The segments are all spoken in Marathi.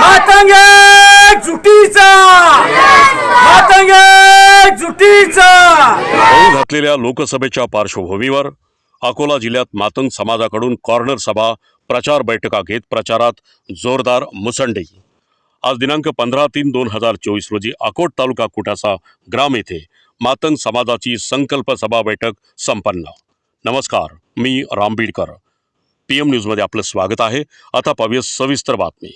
मातंग जुटीचा! मातंग जुटीचा! होऊ घातलेल्या लोकसभेच्या पार्श्वभूमीवर अकोला जिल्ह्यात मातंग समाजाकडून कॉर्नर सभा प्रचार बैठका घेत प्रचारात जोरदार मुसंडी. आज दिनांक पंधरा तीन दोन हजार चोवीस रोजी अकोट तालुका कुटासा ग्राम येथे मातंग समाजाची संकल्प सभा बैठक संपन्न. नमस्कार मी राम बीडकर पी एम न्यूजमध्ये आपलं स्वागत आहे. आता पाहूया सविस्तर बातमी.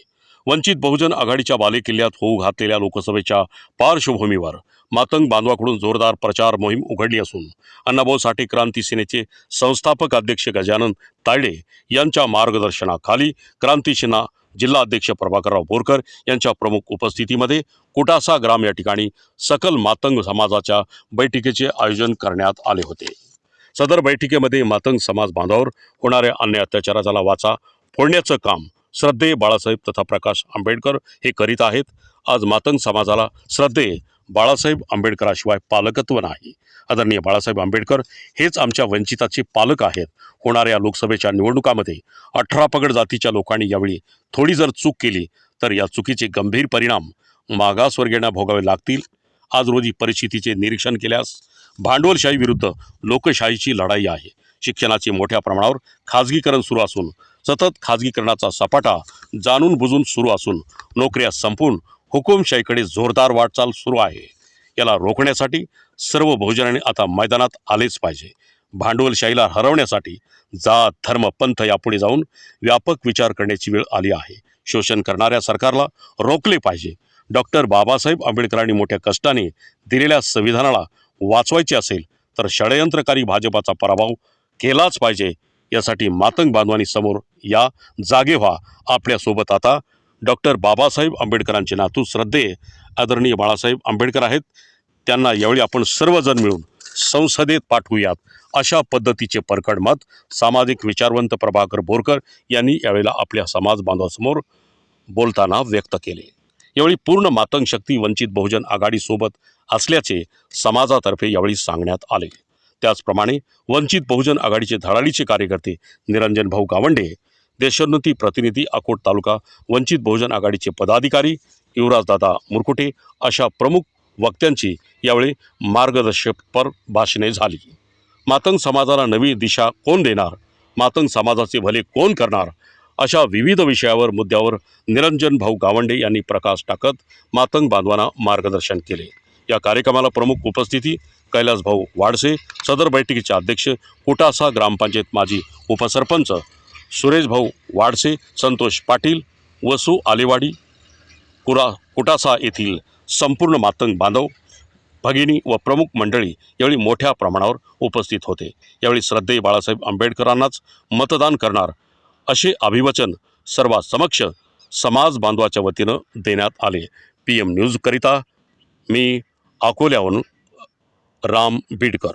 वंचित बहुजन आघाडीच्या बालेकिल्ल्यात होऊ घातलेल्या लोकसभेच्या पार्श्वभूमीवर मातंग बांधवाकडून जोरदार प्रचार मोहीम उघडली असून अण्णाभाऊ साठे क्रांती सेनेचे संस्थापक अध्यक्ष गजानन तायडे यांच्या मार्गदर्शनाखाली क्रांती सेना जिल्हा अध्यक्ष प्रभाकरराव बोरकर यांच्या प्रमुख उपस्थितीमध्ये कुटासा ग्राम या ठिकाणी सकल मातंग समाजाच्या बैठकीचे आयोजन करण्यात आले होते. सदर बैठकीमध्ये मातंग समाज बांधवावर होणाऱ्या अन्य अत्याचाराला वाचा फोडण्याचं काम श्रद्धेय बाळासाहेब तथा प्रकाश आंबेडकर हे करीत आहेत. आज मातंग समाजाला श्रद्धेय बाळासाहेब आंबेडकराशिवाय पालकत्व नाही. आदरणीय बाळासाहेब आंबेडकर हेच आमच्या वंचिताचे पालक आहेत. होणाऱ्या लोकसभेच्या निवडणुकामध्ये अठरा पगड जातीच्या लोकांनी यावेळी थोडी जर चूक केली तर या चुकीचे गंभीर परिणाम मागासवर्गीयांना भोगावे लागतील. आज रोजी परिस्थितीचे निरीक्षण केल्यास भांडवलशाही विरुद्ध लोकशाहीची लढाई आहे. शिक्षणाचे मोठ्या प्रमाणावर खाजगीकरण सुरू असून सतत खाजगीकरणाचा सपाटा जाणून बुजून सुरू असून नोकऱ्या संपून हुकुमशाहीकडे जोरदार वाटचाल सुरू आहे. याला रोखण्यासाठी सर्व बहुजनाने आता मैदानात आलेच पाहिजे. भांडवलशाहीला हरवण्यासाठी जात धर्म पंथ यापुढे जाऊन व्यापक विचार करण्याची वेळ आली आहे. शोषण करणाऱ्या सरकारला रोखले पाहिजे. डॉक्टर बाबासाहेब आंबेडकरांनी मोठ्या कष्टाने दिलेल्या संविधानाला वाचवायचे असेल तर षडयंत्रकारी भाजपाचा पराभव केलाच पाहिजे यासाठी मातंग बांधवांनी समोर या जागे व्हा. आपल्यासोबत आता डॉक्टर बाबासाहेब आंबेडकरांचे नातू श्रद्धेय आदरणीय बाळासाहेब आंबेडकर आहेत. त्यांना यावेळी आपण सर्वजण मिळून संसदेत पाठवूयात. अशा पद्धतीचे परकड मत सामाजिक विचारवंत प्रभाकर बोरकर यांनी यावेळेला आपल्या समाज बांधवासमोर बोलताना व्यक्त केले. यावेळी पूर्ण मातंग शक्ती वंचित बहुजन आघाडीसोबत असल्याचे समाजातर्फे यावेळी सांगण्यात आले. त्याचप्रमाणे वंचित बहुजन आघाडीचे धडाडीचे कार्यकर्ते निरंजन भाऊ गावंडे देशोन्नती प्रतिनिधी अकोट तालुका वंचित बहुजन आघाडीचे पदाधिकारी युवराजदादा मुरकुटे अशा प्रमुख वक्त्यांची यावेळी मार्गदर्शकपर भाषणे झाली. मातंग समाजाला नवी दिशा कोण देणार? मातंग समाजाचे भले कोण करणार? अशा विविध विषयावर मुद्द्यावर निरंजन भाऊ गावंडे यांनी प्रकाश टाकत मातंग बांधवांना मार्गदर्शन केले. या कार्यक्रमाला प्रमुख उपस्थिती कैलास भाऊ वाडसे सदर बैठकीचे अध्यक्ष कुटासा ग्रामपंचायत माजी उपसरपंच सुरेश भाऊ वाडसे संतोष पाटील वसू आलेवाडी कुरा कुटासा येथील संपूर्ण मातंग बांधव भगिनी व प्रमुख मंडळी यावेळी मोठ्या प्रमाणावर उपस्थित होते. यावेळी श्रद्धेय बाळासाहेब आंबेडकरांनाच मतदान करणार असे अभिवचन सर्वांसमक्ष समाज बांधवाच्या वतीनं देण्यात आले. पी एम न्यूजकरिता मी अकोल्याहून राम बीडकर.